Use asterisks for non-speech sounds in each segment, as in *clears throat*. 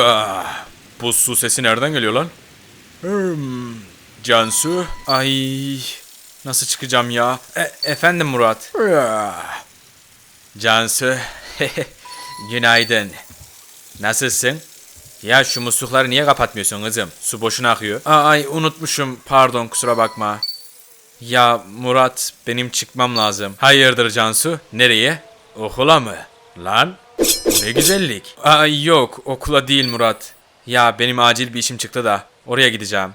Ah, Bu su sesi nereden geliyor lan? Hmm, Cansu. Ay nasıl çıkacağım ya? E- efendim Murat. Ah. Cansu. *laughs* Günaydın. Nasılsın? Ya şu muslukları niye kapatmıyorsun kızım? Su boşuna akıyor. Aa, ay unutmuşum. Pardon kusura bakma. Ya Murat benim çıkmam lazım. Hayırdır Cansu? Nereye? Okula mı? Lan? Ne güzellik. Ay yok okula değil Murat. Ya benim acil bir işim çıktı da oraya gideceğim.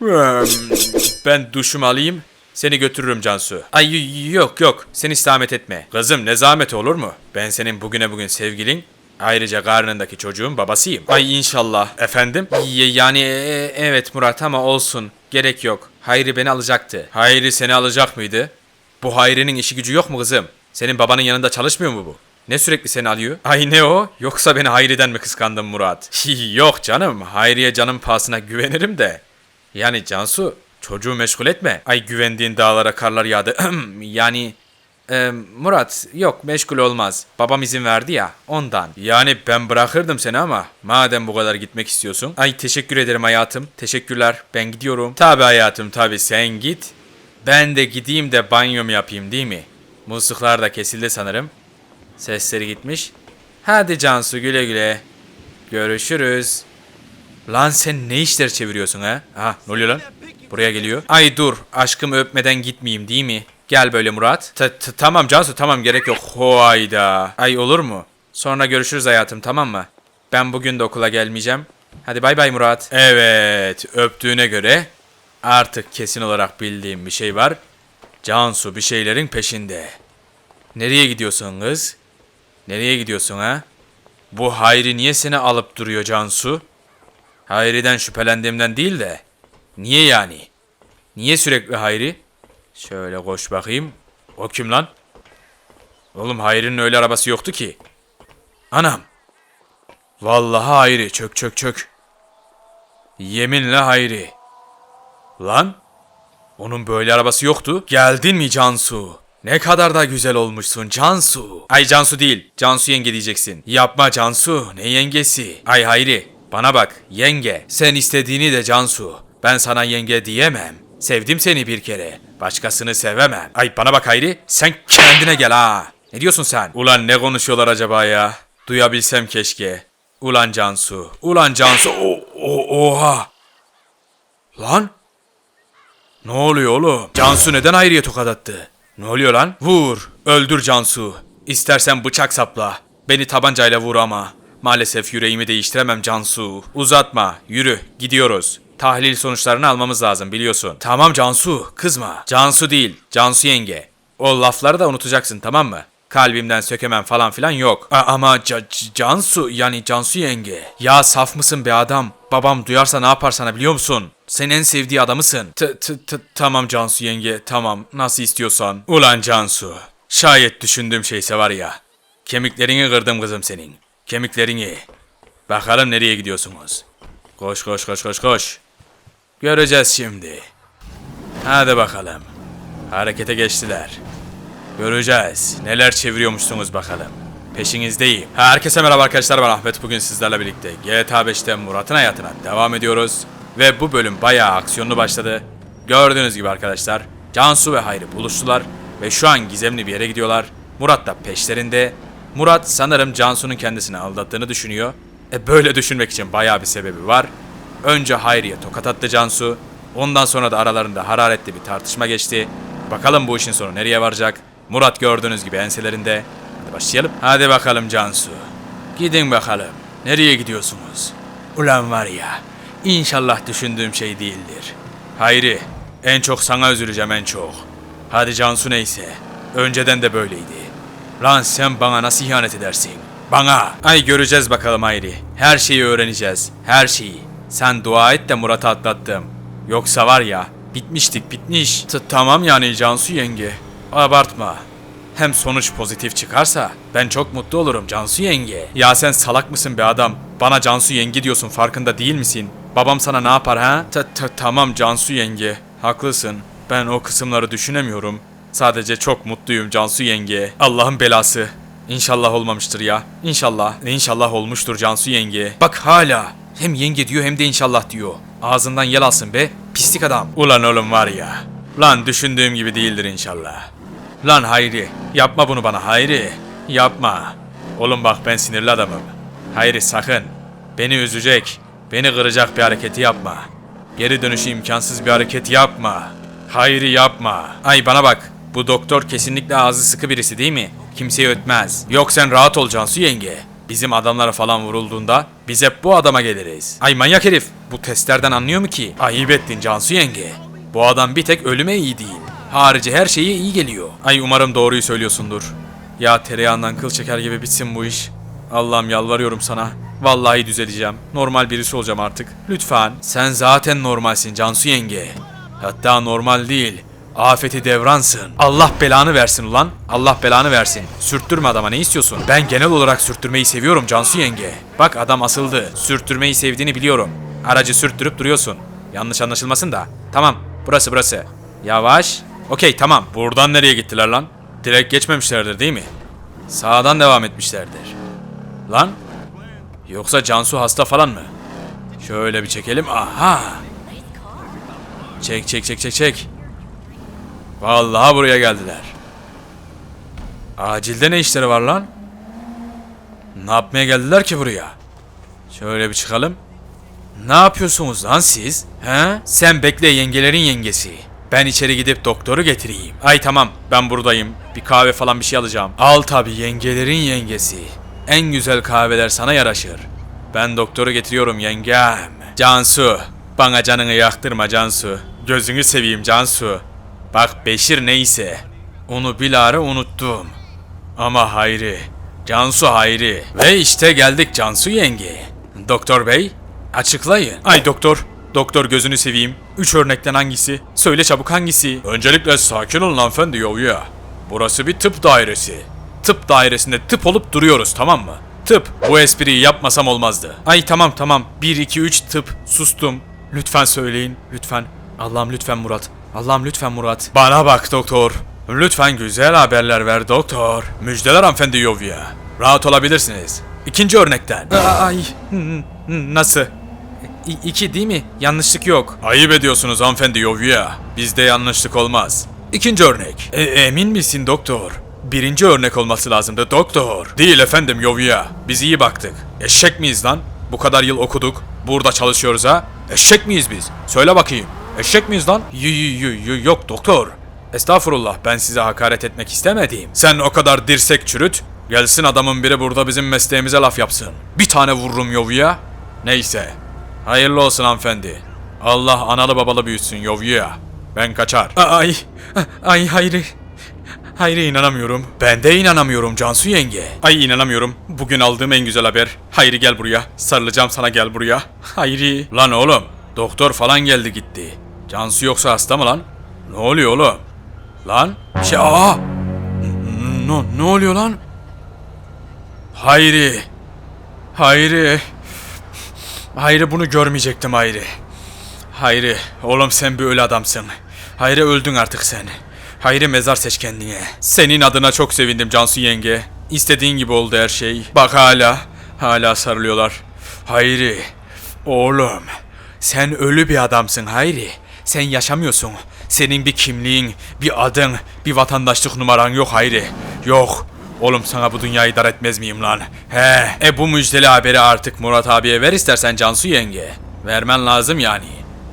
Ben duşumu alayım. Seni götürürüm Cansu. Ay yok yok sen hiç zahmet etme. Kızım ne zahmet olur mu? Ben senin bugüne bugün sevgilin. Ayrıca karnındaki çocuğun babasıyım. Ay inşallah. Efendim? Y- yani e- evet Murat ama olsun. Gerek yok. Hayri beni alacaktı. Hayri seni alacak mıydı? Bu Hayri'nin işi gücü yok mu kızım? Senin babanın yanında çalışmıyor mu bu? Ne sürekli seni alıyor? Ay ne o? Yoksa beni Hayri'den mi kıskandın Murat? *laughs* yok canım. Hayri'ye canım pahasına güvenirim de. Yani Cansu çocuğu meşgul etme. Ay güvendiğin dağlara karlar yağdı. *clears throat* yani e, Murat yok meşgul olmaz. Babam izin verdi ya ondan. Yani ben bırakırdım seni ama madem bu kadar gitmek istiyorsun. Ay teşekkür ederim hayatım. Teşekkürler. Ben gidiyorum. Tabi hayatım tabi sen git. Ben de gideyim de banyomu yapayım değil mi? Musluklar da kesildi sanırım. Sesleri gitmiş. Hadi Cansu güle güle. Görüşürüz. Lan sen ne işler çeviriyorsun ha? Ha ne oluyor lan? Buraya geliyor. Ay dur aşkımı öpmeden gitmeyeyim değil mi? Gel böyle Murat. Ta- ta- tamam Cansu tamam gerek yok. Hayda. Ay olur mu? Sonra görüşürüz hayatım tamam mı? Ben bugün de okula gelmeyeceğim. Hadi bay bay Murat. Evet öptüğüne göre artık kesin olarak bildiğim bir şey var. Cansu bir şeylerin peşinde. Nereye gidiyorsun kız? Nereye gidiyorsun ha? Bu Hayri niye seni alıp duruyor Cansu? Hayri'den şüphelendiğimden değil de. Niye yani? Niye sürekli Hayri? Şöyle koş bakayım. O kim lan? Oğlum Hayri'nin öyle arabası yoktu ki. Anam. Vallahi Hayri çök çök çök. Yeminle Hayri. Lan? Onun böyle arabası yoktu. Geldin mi Cansu? Ne kadar da güzel olmuşsun Cansu. Ay Cansu değil. Cansu yenge diyeceksin. Yapma Cansu. Ne yengesi? Ay Hayri. Bana bak. Yenge. Sen istediğini de Cansu. Ben sana yenge diyemem. Sevdim seni bir kere. Başkasını sevemem. Ay bana bak Hayri. Sen kendine gel ha. Ne diyorsun sen? Ulan ne konuşuyorlar acaba ya? Duyabilsem keşke. Ulan Cansu. Ulan Cansu. O, o, oha. Lan. Ne oluyor oğlum? Cansu neden Hayri'ye tokat attı? Ne oluyor lan? Vur. Öldür Cansu. İstersen bıçak sapla. Beni tabancayla vur ama. Maalesef yüreğimi değiştiremem Cansu. Uzatma. Yürü. Gidiyoruz. Tahlil sonuçlarını almamız lazım biliyorsun. Tamam Cansu. Kızma. Cansu değil. Cansu yenge. O lafları da unutacaksın tamam mı? Kalbimden sökemem falan filan yok. A- ama C- Cansu yani Cansu yenge. Ya saf mısın be adam? Babam duyarsa ne yapar sana biliyor musun? Senin en sevdiği adamısın. T- t- t- tamam Cansu yenge tamam nasıl istiyorsan. Ulan Cansu. Şayet düşündüğüm şeyse var ya. Kemiklerini kırdım kızım senin. Kemiklerini. Bakalım nereye gidiyorsunuz. Koş koş koş koş koş. Göreceğiz şimdi. Hadi bakalım. Harekete geçtiler. Göreceğiz. Neler çeviriyormuşsunuz bakalım. Peşinizdeyim. Herkese merhaba arkadaşlar ben Ahmet. Bugün sizlerle birlikte GTA 5'te Murat'ın hayatına devam ediyoruz. Ve bu bölüm bayağı aksiyonlu başladı. Gördüğünüz gibi arkadaşlar Cansu ve Hayri buluştular. Ve şu an gizemli bir yere gidiyorlar. Murat da peşlerinde. Murat sanırım Cansu'nun kendisini aldattığını düşünüyor. E böyle düşünmek için bayağı bir sebebi var. Önce Hayri'ye tokat attı Cansu. Ondan sonra da aralarında hararetli bir tartışma geçti. Bakalım bu işin sonu nereye varacak? Murat gördüğünüz gibi enselerinde. Hadi başlayalım. Hadi bakalım Cansu. Gidin bakalım. Nereye gidiyorsunuz? Ulan var ya. İnşallah düşündüğüm şey değildir. Hayri. En çok sana üzüleceğim en çok. Hadi Cansu neyse. Önceden de böyleydi. Lan sen bana nasıl ihanet edersin? Bana. Ay göreceğiz bakalım Hayri. Her şeyi öğreneceğiz. Her şeyi. Sen dua et de Murat'ı atlattım. Yoksa var ya bitmiştik bitmiş. T- tamam yani Cansu yenge. Abartma. Hem sonuç pozitif çıkarsa ben çok mutlu olurum Cansu yenge. Ya sen salak mısın be adam? Bana Cansu yenge diyorsun farkında değil misin? Babam sana ne yapar ha? Ta- ta- tamam Cansu yenge. Haklısın. Ben o kısımları düşünemiyorum. Sadece çok mutluyum Cansu yenge. Allah'ın belası. İnşallah olmamıştır ya. İnşallah. İnşallah olmuştur Cansu yenge. Bak hala. Hem yenge diyor hem de inşallah diyor. Ağzından yel alsın be. Pislik adam. Ulan oğlum var ya. Lan düşündüğüm gibi değildir inşallah. Lan Hayri. Yapma bunu bana Hayri. Yapma. Oğlum bak ben sinirli adamım. Hayri sakın. Beni üzecek, beni kıracak bir hareketi yapma. Geri dönüşü imkansız bir hareket yapma. Hayri yapma. Ay bana bak. Bu doktor kesinlikle ağzı sıkı birisi değil mi? Kimseyi ötmez. Yok sen rahat ol Cansu yenge. Bizim adamlara falan vurulduğunda biz hep bu adama geliriz. Ay manyak herif. Bu testlerden anlıyor mu ki? Ayıp ettin Cansu yenge. Bu adam bir tek ölüme iyi değil. Harici her şeye iyi geliyor. Ay umarım doğruyu söylüyorsundur. Ya tereyağından kıl çeker gibi bitsin bu iş. Allah'ım yalvarıyorum sana. Vallahi düzeleceğim. Normal birisi olacağım artık. Lütfen. Sen zaten normalsin Cansu yenge. Hatta normal değil. Afeti devransın. Allah belanı versin ulan. Allah belanı versin. Sürttürme adama ne istiyorsun? Ben genel olarak sürttürmeyi seviyorum Cansu yenge. Bak adam asıldı. Sürttürmeyi sevdiğini biliyorum. Aracı sürttürüp duruyorsun. Yanlış anlaşılmasın da. Tamam burası burası. Yavaş. Okey tamam. Buradan nereye gittiler lan? Direkt geçmemişlerdir değil mi? Sağdan devam etmişlerdir. Lan? Yoksa Cansu hasta falan mı? Şöyle bir çekelim. Aha! Çek çek çek çek çek. Vallahi buraya geldiler. Acilde ne işleri var lan? Ne yapmaya geldiler ki buraya? Şöyle bir çıkalım. Ne yapıyorsunuz lan siz? He? Sen bekle yengelerin yengesi. Ben içeri gidip doktoru getireyim. Ay tamam ben buradayım. Bir kahve falan bir şey alacağım. Al tabi yengelerin yengesi. En güzel kahveler sana yaraşır. Ben doktoru getiriyorum yengem. Cansu. Bana canını yaktırma Cansu. Gözünü seveyim Cansu. Bak Beşir neyse. Onu bilahare unuttum. Ama Hayri. Cansu Hayri. Ve işte geldik Cansu yenge. Doktor bey, açıklayın. Ay doktor, doktor gözünü seveyim. Üç örnekten hangisi? Söyle çabuk hangisi? Öncelikle sakin olun hanımefendi ya. Burası bir tıp dairesi. Tıp dairesinde tıp olup duruyoruz tamam mı? Tıp. Bu espriyi yapmasam olmazdı. Ay tamam tamam. 1 2 3 tıp. Sustum. Lütfen söyleyin. Lütfen. Allah'ım lütfen Murat. Allah'ım lütfen Murat. Bana bak doktor. Lütfen güzel haberler ver doktor. Müjdeler hanımefendi Yovya. Rahat olabilirsiniz. İkinci örnekten. Ay nasıl? İki değil mi? Yanlışlık yok. Ayıp ediyorsunuz hanımefendi Yovya. Bizde yanlışlık olmaz. İkinci örnek. E, emin misin doktor? Birinci örnek olması lazımdı doktor. Değil efendim Yovya. Biz iyi baktık. Eşek miyiz lan? Bu kadar yıl okuduk. Burada çalışıyoruz ha? Eşek miyiz biz? Söyle bakayım. Eşek miyiz lan? Y- y- y- y- yok doktor. Estağfurullah ben size hakaret etmek istemedim. Sen o kadar dirsek çürüt. Gelsin adamın biri burada bizim mesleğimize laf yapsın. Bir tane vururum Yovya. Neyse. Hayırlı olsun hanımefendi. Allah analı babalı büyütsün Yovya. Ben kaçar. Ay, ay hayri. Hayri inanamıyorum. Ben de inanamıyorum Cansu yenge. Ay inanamıyorum. Bugün aldığım en güzel haber. Hayri gel buraya. Sarılacağım sana gel buraya. Hayri. Lan oğlum. Doktor falan geldi gitti. Cansu yoksa hasta mı lan? Ne oluyor oğlum? Lan? Şey aa! Ne, ne oluyor lan? Hayri. Hayri. Hayri bunu görmeyecektim Hayri. Hayri, oğlum sen bir ölü adamsın. Hayri öldün artık sen. Hayri mezar seç kendine. Senin adına çok sevindim Cansu yenge. İstediğin gibi oldu her şey. Bak hala, hala sarılıyorlar. Hayri, oğlum. Sen ölü bir adamsın Hayri. Sen yaşamıyorsun. Senin bir kimliğin, bir adın, bir vatandaşlık numaran yok Hayri. Yok. Oğlum sana bu dünyayı dar etmez miyim lan? He. E bu müjdeli haberi artık Murat abiye ver istersen Cansu yenge. Vermen lazım yani.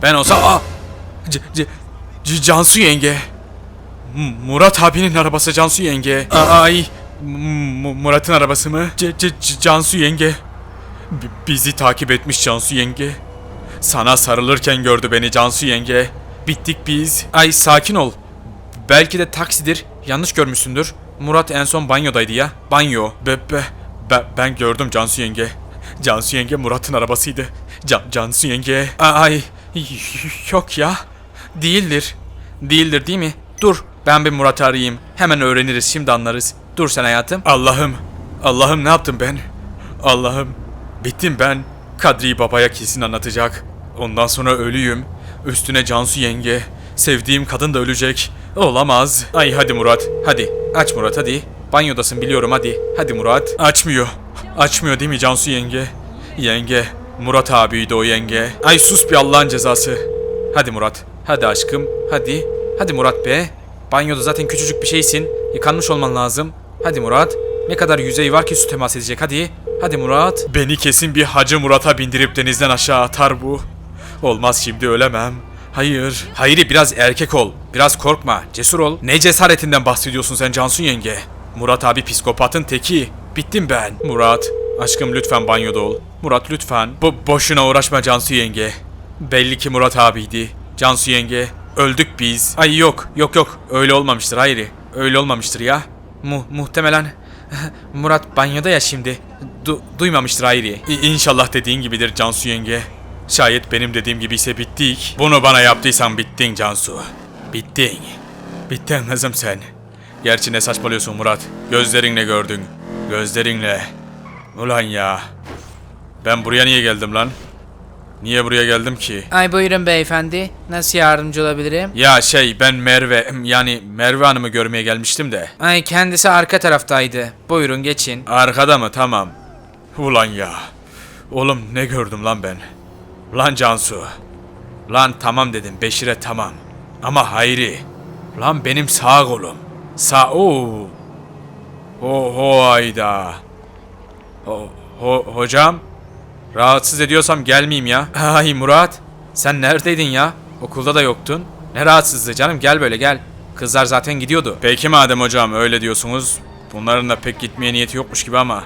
Ben olsa... Aa! C- C- Cansu yenge. Murat abinin arabası Cansu yenge. Ay. Murat'ın arabası mı? C- C- Cansu yenge. Bizi takip etmiş Cansu yenge. Sana sarılırken gördü beni Cansu yenge. Bittik biz. Ay sakin ol. Belki de taksidir. Yanlış görmüşsündür. Murat en son banyodaydı ya. Banyo. Be, be, be- ben gördüm Cansu yenge. Cansu yenge Murat'ın arabasıydı. Can, Cansu yenge. Ay yok ya. Değildir. Değildir değil mi? Dur ben bir Murat'ı arayayım. Hemen öğreniriz şimdi anlarız. Dur sen hayatım. Allah'ım. Allah'ım ne yaptım ben? Allah'ım. Bittim ben. Kadri babaya kesin anlatacak. Ondan sonra ölüyüm. Üstüne Cansu yenge. Sevdiğim kadın da ölecek. Olamaz. Ay hadi Murat. Hadi. Aç Murat hadi. Banyodasın biliyorum hadi. Hadi Murat. Açmıyor. Açmıyor değil mi Cansu yenge? Yenge. Murat abiydi o yenge. Ay sus bir Allah'ın cezası. Hadi Murat. Hadi aşkım. Hadi. Hadi Murat be. Banyoda zaten küçücük bir şeysin. Yıkanmış olman lazım. Hadi Murat. Ne kadar yüzey var ki su temas edecek hadi. Hadi Murat. Beni kesin bir Hacı Murat'a bindirip denizden aşağı atar bu. Olmaz şimdi ölemem. Hayır. Hayri biraz erkek ol. Biraz korkma. Cesur ol. Ne cesaretinden bahsediyorsun sen Cansu yenge? Murat abi psikopatın teki. Bittim ben. Murat. Aşkım lütfen banyoda ol. Murat lütfen. Bu boşuna uğraşma Cansu yenge. Belli ki Murat abiydi. Cansu yenge. Öldük biz. Ay yok. Yok yok. Öyle olmamıştır Hayri. Öyle olmamıştır ya. Mu muhtemelen *laughs* Murat banyoda ya şimdi. Du- duymamıştır Hayri. inşallah dediğin gibidir Cansu yenge. Şayet benim dediğim gibi ise bittik. Bunu bana yaptıysan bittin Cansu. Bittin. Bittin kızım sen. Gerçi ne saçmalıyorsun Murat. Gözlerinle gördün. Gözlerinle. Ulan ya. Ben buraya niye geldim lan? Niye buraya geldim ki? Ay buyurun beyefendi. Nasıl yardımcı olabilirim? Ya şey ben Merve yani Merve Hanım'ı görmeye gelmiştim de. Ay kendisi arka taraftaydı. Buyurun geçin. Arkada mı? Tamam. Ulan ya. Oğlum ne gördüm lan ben? Lan Cansu. Lan tamam dedim Beşir'e tamam. Ama Hayri. Lan benim sağ kolum. Sağ o. Ho ho ayda. Ho, ho, hocam. Rahatsız ediyorsam gelmeyeyim ya. *laughs* Ay Murat. Sen neredeydin ya? Okulda da yoktun. Ne rahatsızlığı canım gel böyle gel. Kızlar zaten gidiyordu. Peki madem hocam öyle diyorsunuz. Bunların da pek gitmeye niyeti yokmuş gibi ama.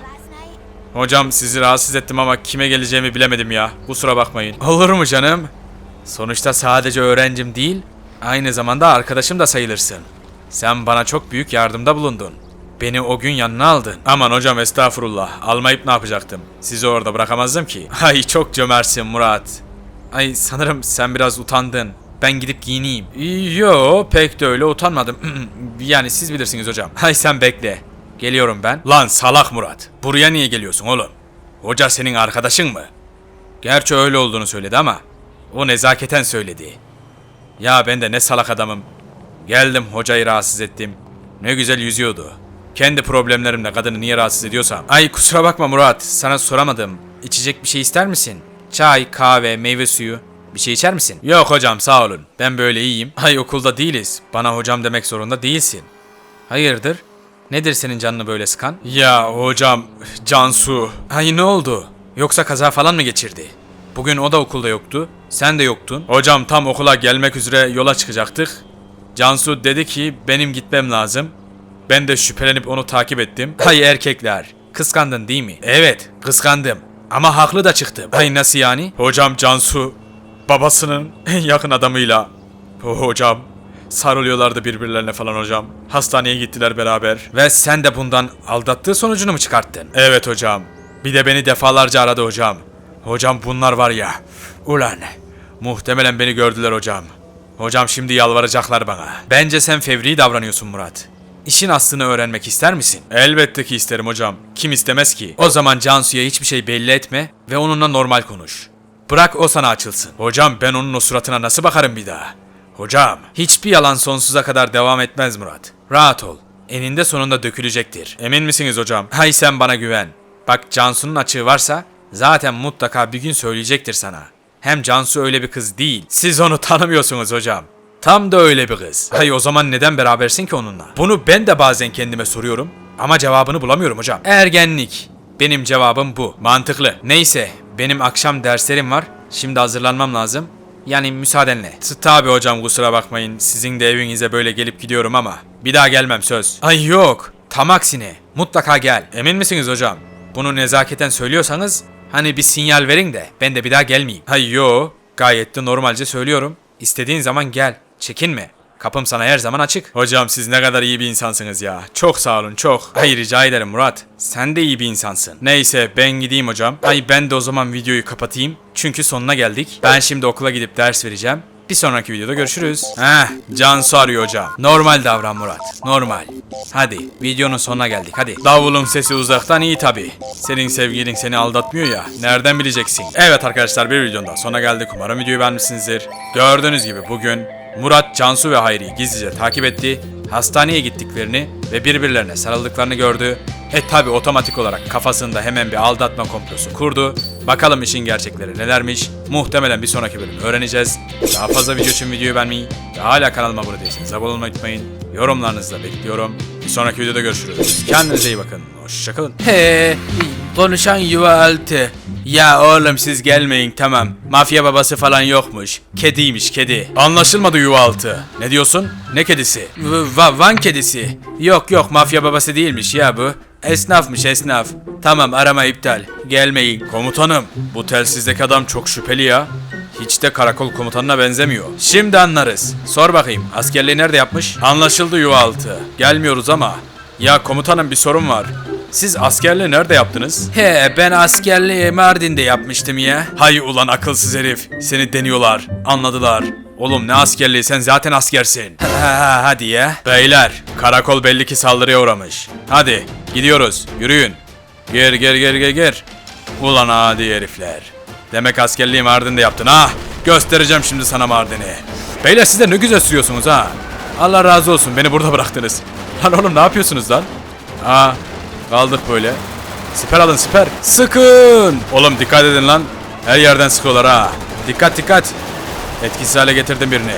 Hocam sizi rahatsız ettim ama kime geleceğimi bilemedim ya. Kusura bakmayın. Olur mu canım? Sonuçta sadece öğrencim değil, aynı zamanda arkadaşım da sayılırsın. Sen bana çok büyük yardımda bulundun. Beni o gün yanına aldın. Aman hocam estağfurullah. Almayıp ne yapacaktım? Sizi orada bırakamazdım ki. *laughs* Ay çok cömertsin Murat. Ay sanırım sen biraz utandın. Ben gidip giyineyim. Yo pek de öyle utanmadım. *clears throat* yani siz bilirsiniz hocam. Hay sen bekle. Geliyorum ben. Lan salak Murat. Buraya niye geliyorsun oğlum? Hoca senin arkadaşın mı? Gerçi öyle olduğunu söyledi ama o nezaketen söyledi. Ya ben de ne salak adamım. Geldim hocayı rahatsız ettim. Ne güzel yüzüyordu. Kendi problemlerimle kadını niye rahatsız ediyorsam. Ay kusura bakma Murat sana soramadım. İçecek bir şey ister misin? Çay, kahve, meyve suyu. Bir şey içer misin? Yok hocam sağ olun. Ben böyle iyiyim. Ay okulda değiliz. Bana hocam demek zorunda değilsin. Hayırdır? Nedir senin canını böyle sıkan? Ya hocam Cansu. Ay ne oldu? Yoksa kaza falan mı geçirdi? Bugün o da okulda yoktu. Sen de yoktun. Hocam tam okula gelmek üzere yola çıkacaktık. Cansu dedi ki benim gitmem lazım. Ben de şüphelenip onu takip ettim. Hay erkekler. Kıskandın değil mi? Evet kıskandım. Ama haklı da çıktım. Hay nasıl yani? Hocam Cansu babasının en *laughs* yakın adamıyla. Hocam sarılıyorlardı birbirlerine falan hocam. Hastaneye gittiler beraber. Ve sen de bundan aldattığı sonucunu mu çıkarttın? Evet hocam. Bir de beni defalarca aradı hocam. Hocam bunlar var ya. Ulan. Muhtemelen beni gördüler hocam. Hocam şimdi yalvaracaklar bana. Bence sen fevri davranıyorsun Murat. İşin aslını öğrenmek ister misin? Elbette ki isterim hocam. Kim istemez ki? O zaman Cansu'ya hiçbir şey belli etme ve onunla normal konuş. Bırak o sana açılsın. Hocam ben onun o suratına nasıl bakarım bir daha? Hocam. Hiçbir yalan sonsuza kadar devam etmez Murat. Rahat ol. Eninde sonunda dökülecektir. Emin misiniz hocam? Hay sen bana güven. Bak Cansu'nun açığı varsa zaten mutlaka bir gün söyleyecektir sana. Hem Cansu öyle bir kız değil. Siz onu tanımıyorsunuz hocam. Tam da öyle bir kız. Hay o zaman neden berabersin ki onunla? Bunu ben de bazen kendime soruyorum ama cevabını bulamıyorum hocam. Ergenlik. Benim cevabım bu. Mantıklı. Neyse, benim akşam derslerim var. Şimdi hazırlanmam lazım. Yani müsaadenle. Tabi hocam kusura bakmayın. Sizin de evinize böyle gelip gidiyorum ama. Bir daha gelmem söz. Ay yok. Tam aksine. Mutlaka gel. Emin misiniz hocam? Bunu nezaketen söylüyorsanız hani bir sinyal verin de ben de bir daha gelmeyeyim. Hay yo. Gayet de normalce söylüyorum. İstediğin zaman gel. Çekinme. Kapım sana her zaman açık. Hocam siz ne kadar iyi bir insansınız ya. Çok sağ olun çok. Hayır rica ederim Murat. Sen de iyi bir insansın. Neyse ben gideyim hocam. Ay ben de o zaman videoyu kapatayım. Çünkü sonuna geldik. Ben şimdi okula gidip ders vereceğim. Bir sonraki videoda görüşürüz. Heh, Cansu arıyor hocam. Normal davran Murat. Normal. Hadi videonun sonuna geldik hadi. Davulun sesi uzaktan iyi tabi. Senin sevgilin seni aldatmıyor ya. Nereden bileceksin? Evet arkadaşlar bir videonun daha sonuna geldik. Umarım videoyu beğenmişsinizdir. Gördüğünüz gibi bugün Murat, Cansu ve Hayri'yi gizlice takip etti. Hastaneye gittiklerini ve birbirlerine sarıldıklarını gördü. E tabi otomatik olarak kafasında hemen bir aldatma komplosu kurdu. Bakalım işin gerçekleri nelermiş. Muhtemelen bir sonraki bölüm öğreneceğiz. Daha fazla video için videoyu beğenmeyi ve hala kanalıma abone değilseniz abone olmayı unutmayın. Yorumlarınızı da bekliyorum. Bir sonraki videoda görüşürüz. Kendinize iyi bakın. Hoşçakalın. He, konuşan yuva altı. Ya oğlum siz gelmeyin tamam. Mafya babası falan yokmuş. Kediymiş kedi. Anlaşılmadı yuva altı. Ne diyorsun? Ne kedisi? V- va- van kedisi. Yok yok mafya babası değilmiş ya bu. Esnafmış esnaf. Tamam arama iptal. Gelmeyin. Komutanım, bu telsizdeki adam çok şüpheli ya. Hiç de karakol komutanına benzemiyor. Şimdi anlarız. Sor bakayım, askerliği nerede yapmış? Anlaşıldı yuva altı. Gelmiyoruz ama. Ya komutanım bir sorun var. Siz askerliği nerede yaptınız? He ben askerliği Mardin'de yapmıştım ya. Hay ulan akılsız herif. Seni deniyorlar. Anladılar. Oğlum ne askerliği sen zaten askersin. Ha, ha, hadi ya. Beyler, karakol belli ki saldırıya uğramış. Hadi, gidiyoruz. Yürüyün. Gir, gir, gir, gir, gir. Ulan adi herifler. Demek askerliği Mardin'de yaptın ha. Göstereceğim şimdi sana Mardin'i. Beyler siz de ne güzel sürüyorsunuz ha. Allah razı olsun beni burada bıraktınız. Lan oğlum ne yapıyorsunuz lan? Ha, kaldık böyle. Siper alın siper. Sıkın. Oğlum dikkat edin lan. Her yerden sıkıyorlar ha. Dikkat dikkat. Etkisiz hale getirdim birini.